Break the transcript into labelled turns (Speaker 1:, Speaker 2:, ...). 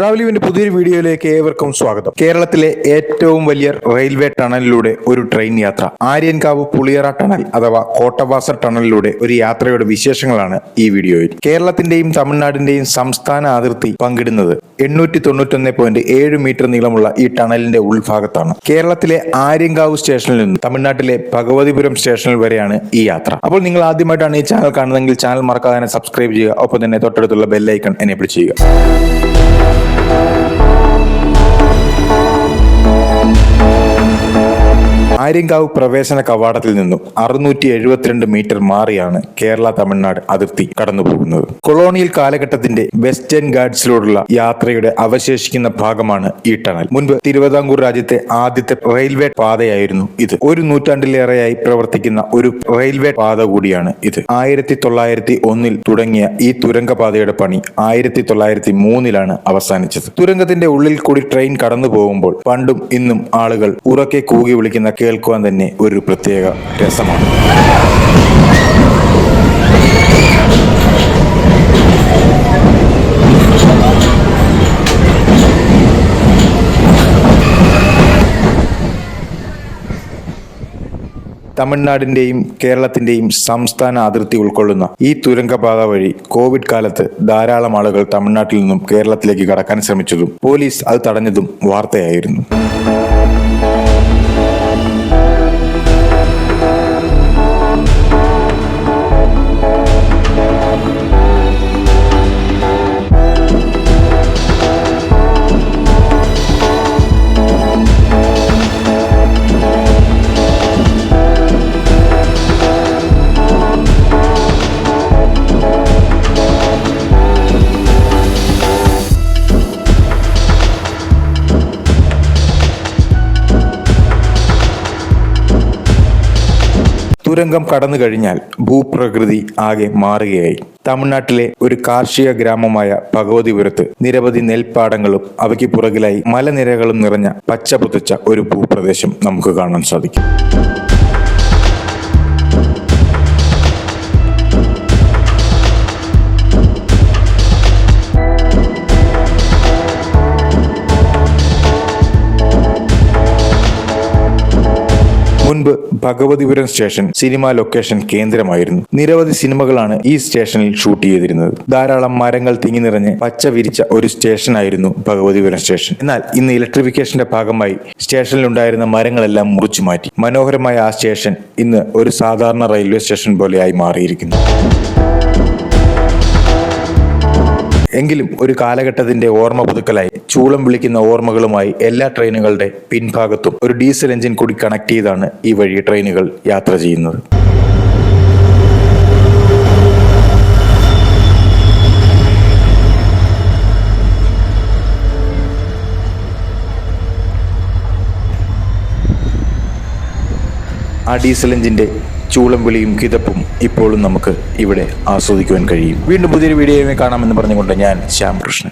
Speaker 1: ട്രാവലിവിന്റെ പുതിയൊരു വീഡിയോയിലേക്ക് ഏവർക്കും സ്വാഗതം. കേരളത്തിലെ ഏറ്റവും വലിയ റെയിൽവേ ടണലിലൂടെ ഒരു ട്രെയിൻ യാത്ര. ആര്യൻകാവ് പുളിയറ ടണൽ അഥവാ കോട്ടവാസ ടണലിലൂടെ ഒരു യാത്രയുടെ വിശേഷങ്ങളാണ് ഈ വീഡിയോയിൽ. കേരളത്തിന്റെയും തമിഴ്നാടിന്റെയും സംസ്ഥാന അതിർത്തി പങ്കിടുന്നത് എണ്ണൂറ്റി തൊണ്ണൂറ്റൊന്ന് പോയിന്റ് ഏഴ് മീറ്റർ നീളമുള്ള ഈ ടണലിന്റെ ഉൾഭാഗത്താണ്. കേരളത്തിലെ ആര്യങ്കാവ് സ്റ്റേഷനിൽ നിന്ന് തമിഴ്നാട്ടിലെ ഭഗവതിപുരം സ്റ്റേഷനിൽ വരെയാണ് ഈ യാത്ര. അപ്പോൾ നിങ്ങൾ ആദ്യമായിട്ടാണ് ഈ ചാനൽ കാണുന്നതെങ്കിൽ ചാനൽ മറക്കാതെ സബ്സ്ക്രൈബ് ചെയ്യുക. ഒപ്പം തന്നെ തൊട്ടടുത്തുള്ള ബെല്ലൈക്കൺ എനേബിൾ ചെയ്യുക. ആര്യങ്കാവ് പ്രവേശന കവാടത്തിൽ നിന്നും അറുന്നൂറ്റി എഴുപത്തിരണ്ട് മീറ്റർ മാറിയാണ് കേരള തമിഴ്നാട് അതിർത്തി കടന്നുപോകുന്നത്. കൊളോണിയൽ കാലഘട്ടത്തിന്റെ വെസ്റ്റേൺ ഗാർഡ്സിലൂടെയുള്ള യാത്രയുടെ അവശേഷിക്കുന്ന ഭാഗമാണ് ഈ ടണൽ. മുൻപ് തിരുവിതാംകൂർ രാജ്യത്തെ ആദ്യത്തെ റെയിൽവേ പാതയായിരുന്നു ഇത്. ഒരു നൂറ്റാണ്ടിലേറെയായി പ്രവർത്തിക്കുന്ന ഒരു റെയിൽവേ പാത കൂടിയാണ് ഇത്. ആയിരത്തി തൊള്ളായിരത്തി ഒന്നിൽ തുടങ്ങിയ ഈ തുരങ്കപാതയുടെ പണി ആയിരത്തി തൊള്ളായിരത്തി മൂന്നിലാണ് അവസാനിച്ചത്. തുരങ്കത്തിന്റെ ഉള്ളിൽ കൂടി ട്രെയിൻ കടന്നു പോകുമ്പോൾ പണ്ടും ഇന്നും ആളുകൾ ഉറക്കെ കൂകി വിളിക്കുന്ന കേൾക്കുവാൻ തന്നെ ഒരു പ്രത്യേക രസമാണ്. തമിഴ്നാടിന്റെയും കേരളത്തിന്റെയും സംസ്ഥാന അതിർത്തി ഉൾക്കൊള്ളുന്ന ഈ തുരങ്കപാത വഴി കോവിഡ് കാലത്ത് ധാരാളം ആളുകൾ തമിഴ്നാട്ടിൽ നിന്നും കേരളത്തിലേക്ക് കടക്കാൻ ശ്രമിച്ചതും പോലീസ് അത് തടഞ്ഞതും വാർത്തയായിരുന്നു. തുരങ്കം കടന്നു കഴിഞ്ഞാൽ ഭൂപ്രകൃതി ആകെ മാറുകയായി. തമിഴ്നാട്ടിലെ ഒരു കാർഷിക ഗ്രാമമായ ഭഗവതിപുരത്ത് നിരവധി നെൽപ്പാടങ്ങളും അവയ്ക്ക് പുറകിലായി മലനിരകളും നിറഞ്ഞ പച്ചപുതച്ച ഒരു ഭൂപ്രദേശം നമുക്ക് കാണാൻ സാധിക്കും. മുൻപ് ഭഗവതിപുരം സ്റ്റേഷൻ സിനിമാ ലൊക്കേഷൻ കേന്ദ്രമായിരുന്നു. നിരവധി സിനിമകളാണ് ഈ സ്റ്റേഷനിൽ ഷൂട്ട് ചെയ്തിരുന്നത്. ധാരാളം മരങ്ങൾ തിങ്ങി നിറഞ്ഞ് പച്ച വിരിച്ച ഒരു സ്റ്റേഷനായിരുന്നു ഭഗവതിപുരം സ്റ്റേഷൻ. എന്നാൽ ഇന്ന് ഇലക്ട്രിഫിക്കേഷന്റെ ഭാഗമായി സ്റ്റേഷനിലുണ്ടായിരുന്ന മരങ്ങളെല്ലാം മുറിച്ചു മാറ്റി മനോഹരമായ ആ സ്റ്റേഷൻ ഇന്ന് ഒരു സാധാരണ റെയിൽവേ സ്റ്റേഷൻ പോലെയായി മാറിയിരിക്കുന്നു. എങ്കിലും ഒരു കാലഘട്ടത്തിന്റെ ഓർമ്മ പുതുക്കലായി. ചൂളം വിളിക്കുന്ന ഓർമ്മകളുമായി എല്ലാ ട്രെയിനുകളുടെ പിൻഭാഗത്തും ഒരു ഡീസൽ എഞ്ചിൻ കൂടി കണക്ട് ചെയ്താണ് ഈ വഴി ട്രെയിനുകൾ യാത്ര ചെയ്യുന്നത്. ആ ഡീസൽ എഞ്ചിന്റെ ചൂളം വിളിയും കിതപ്പും ഇപ്പോഴും നമുക്ക് ഇവിടെ ആസ്വദിക്കുവാൻ കഴിയും. വീണ്ടും പുതിയൊരു വീഡിയോയുമായി കാണാമെന്ന് പറഞ്ഞുകൊണ്ട് ഞാൻ ശ്യാം കൃഷ്ണൻ